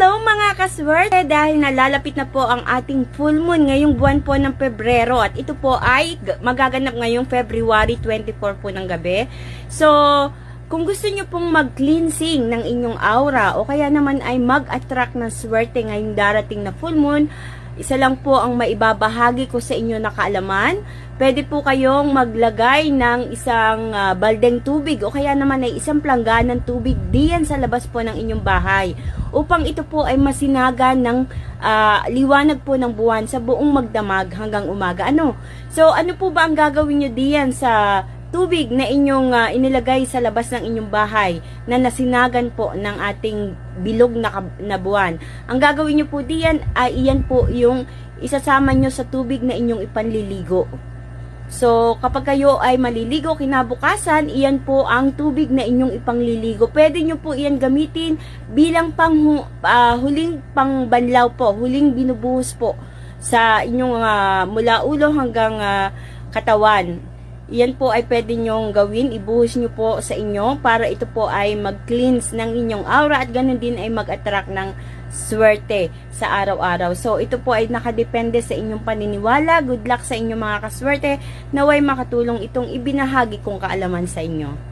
Hello mga kaswerte! Dahil nalalapit na po ang ating full moon ngayong buwan po ng Pebrero at ito po ay magaganap ngayong February 24 po ng gabi. So, kung gusto nyo pong mag-cleansing ng inyong aura o kaya naman ay mag-attract ng swerte ngayong darating na full moon, isa lang po ang maibabahagi ko sa inyo na kaalaman. Pwede po kayong maglagay ng isang ah, baldeng tubig o kaya naman ay isang plangganang tubig diyan sa labas po ng inyong bahay upang ito po ay masinagan ng ah, liwanag po ng buwan sa buong magdamag hanggang umaga. Ano? So, ano po ba ang gagawin nyo diyan sa tubig na inyong ah, inilagay sa labas ng inyong bahay na nasinagan po ng ating bilog na, na buwan. Ang gagawin nyo po diyan ay iyan po yung isasama nyo sa tubig na inyong ipanliligo. So, kapag kayo ay maliligo kinabukasan, iyan po ang tubig na inyong ipangliligo. Pwede nyo po iyan gamitin bilang pang, ah, huling pangbanlaw po, huling binubuhos po sa inyong ah, mula ulo hanggang ah, katawan. Iyan po ay pwede nyong gawin, ibuhos nyo po sa inyo para ito po ay mag-cleanse ng inyong aura at ganun din ay mag-attract ng swerte sa araw-araw. So, ito po ay nakadepende sa inyong paniniwala. Good luck sa inyong mga kaswerte. Naway makatulong itong ibinahagi kong kaalaman sa inyo.